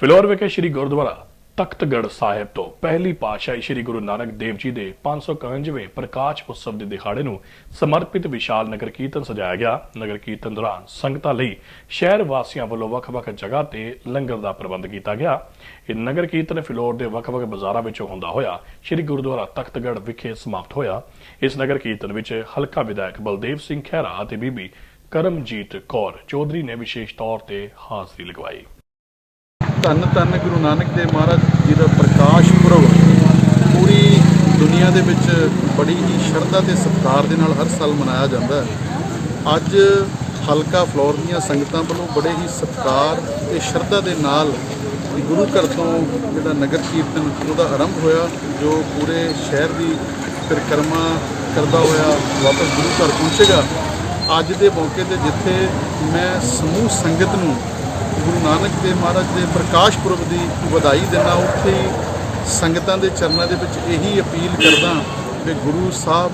ਫਿਲੌਰ ਵਿਖੇ ਸ੍ਰੀ ਗੁਰਦੁਆਰਾ ਤਖ਼ਤਗੜ ਸਾਹਿਬ ਤੋਂ ਪਹਿਲੀ ਪਾਤਸ਼ਾਹੀ ਸ੍ਰੀ ਗੁਰੂ ਨਾਨਕ ਦੇਵ ਜੀ ਦੇ 551ਵੇਂ ਪ੍ਰਕਾਸ਼ ਉਤਸਵ ਦੇ ਦਿਹਾੜੇ ਨੂੰ ਸਮਰਪਿਤ ਵਿਸ਼ਾਲ ਨਗਰ ਕੀਰਤਨ ਸਜਾਇਆ ਗਿਆ। ਨਗਰ ਕੀਰਤਨ ਦੌਰਾਨ ਸੰਗਤਾਂ ਲਈ ਸ਼ਹਿਰ ਵਾਸੀਆਂ ਵੱਲੋਂ ਵੱਖ-ਵੱਖ ਜਗ੍ਹਾ ਤੇ ਲੰਗਰ ਦਾ ਪ੍ਰਬੰਧ ਕੀਤਾ ਗਿਆ। ਇਹ ਨਗਰ ਕੀਰਤਨ ਫਿਲੌਰ ਦੇ ਵੱਖ-ਵੱਖ ਬਾਜ਼ਾਰਾਂ ਵਿੱਚੋਂ ਹੁੰਦਾ ਹੋਇਆ ਸ੍ਰੀ ਗੁਰਦੁਆਰਾ ਤਖ਼ਤਗੜ ਵਿਖੇ ਸਮਾਪਤ ਹੋਇਆ। ਇਸ ਨਗਰ ਕੀਰਤਨ ਵਿੱਚ ਹਲਕਾ ਵਿਧਾਇਕ ਬਲਦੇਵ ਸਿੰਘ ਖਹਿਰਾ ਅਤੇ ਬੀਬੀ ਕਰਮਜੀਤ ਕੌਰ ਚੌਧਰੀ ਨੇ ਵਿਸ਼ੇਸ਼ ਤੌਰ ਤੇ ਹਾਜ਼ਰੀ ਲਗਵਾਈ। ਧੰਨ ਧੰਨ ਗੁਰੂ ਨਾਨਕ ਦੇਵ ਮਹਾਰਾਜ ਜੀ ਦਾ ਪ੍ਰਕਾਸ਼ ਪੁਰਬ ਪੂਰੀ ਦੁਨੀਆ ਦੇ ਵਿੱਚ ਬੜੀ ਹੀ ਸ਼ਰਧਾ ਤੇ ਸਤਿਕਾਰ ਦੇ ਨਾਲ ਹਰ ਸਾਲ ਮਨਾਇਆ ਜਾਂਦਾ ਹੈ। ਅੱਜ ਹਲਕਾ ਫਲੋਰ ਦੀਆਂ ਸੰਗਤਾਂ ਵੱਲੋਂ ਬੜੇ ਹੀ ਸਤਿਕਾਰ ਤੇ ਸ਼ਰਧਾ ਦੇ ਨਾਲ ਗੁਰੂ ਘਰ ਤੋਂ ਜਿਹੜਾ ਨਗਰ ਕੀਰਤਨ ਉਹਦਾ ਆਰੰਭ ਹੋਇਆ, ਜੋ ਪੂਰੇ ਸ਼ਹਿਰ ਦੀ ਪਰਿਕਰਮਾ ਕਰਦਾ ਹੋਇਆ ਵਾਪਸ ਗੁਰੂ ਘਰ ਪਹੁੰਚੇਗਾ। ਅੱਜ ਦੇ ਮੌਕੇ ਤੇ ਜਿੱਥੇ ਮੈਂ ਸਮੂਹ ਸੰਗਤ ਨੂੰ ਗੁਰੂ ਨਾਨਕ ਦੇਵ ਮਹਾਰਾਜ ਦੇ ਪ੍ਰਕਾਸ਼ ਪੁਰਬ ਦੀ ਵਧਾਈ ਦਿੰਦਾ ਉੱਥੇ ਹੀ ਸੰਗਤਾਂ ਦੇ ਚਰਨਾਂ ਦੇ ਵਿੱਚ ਇਹੀ ਅਪੀਲ ਕਰਦਾ ਕਿ ਗੁਰੂ ਸਾਹਿਬ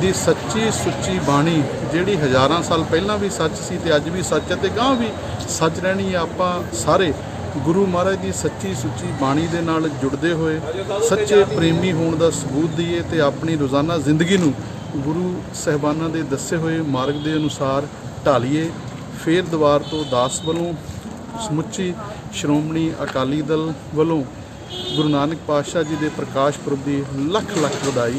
ਦੀ ਸੱਚੀ ਸੁੱਚੀ ਬਾਣੀ, ਜਿਹੜੀ ਹਜ਼ਾਰਾਂ ਸਾਲ ਪਹਿਲਾਂ ਵੀ ਸੱਚ ਸੀ ਤੇ ਅੱਜ ਵੀ ਸੱਚ ਹੈ ਤੇ ਗਾਂ ਵੀ ਸੱਚ ਰਹਿਣੀ ਹੈ। ਆਪਾਂ ਸਾਰੇ ਗੁਰੂ ਮਹਾਰਾਜ ਦੀ ਸੱਚੀ ਸੁੱਚੀ ਬਾਣੀ ਦੇ ਨਾਲ ਜੁੜਦੇ ਹੋਏ, ਸੱਚੇ ਪ੍ਰੇਮੀ ਹੋਣ ਦਾ ਸਬੂਤ ਦਈਏ ਤੇ ਆਪਣੀ ਰੋਜ਼ਾਨਾ ਜ਼ਿੰਦਗੀ ਨੂੰ ਗੁਰੂ ਸਹਿਬਾਨਾਂ ਦੇ ਦੱਸੇ ਹੋਏ ਮਾਰਗ ਦੇ ਅਨੁਸਾਰ ਢਾਲੀਏ। ਫੇਰ ਦੁਆਰ ਤੋਂ ਦਾਸ ਵੱਲੋਂ ਸਮੁੱਚੀ ਸ਼੍ਰੋਮਣੀ ਅਕਾਲੀ ਦਲ ਵੱਲੋਂ ਗੁਰੂ ਨਾਨਕ ਪਾਤਸ਼ਾਹ ਜੀ ਦੇ ਪ੍ਰਕਾਸ਼ ਪੁਰਬ ਦੀ ਲੱਖ ਲੱਖ ਵਧਾਈ।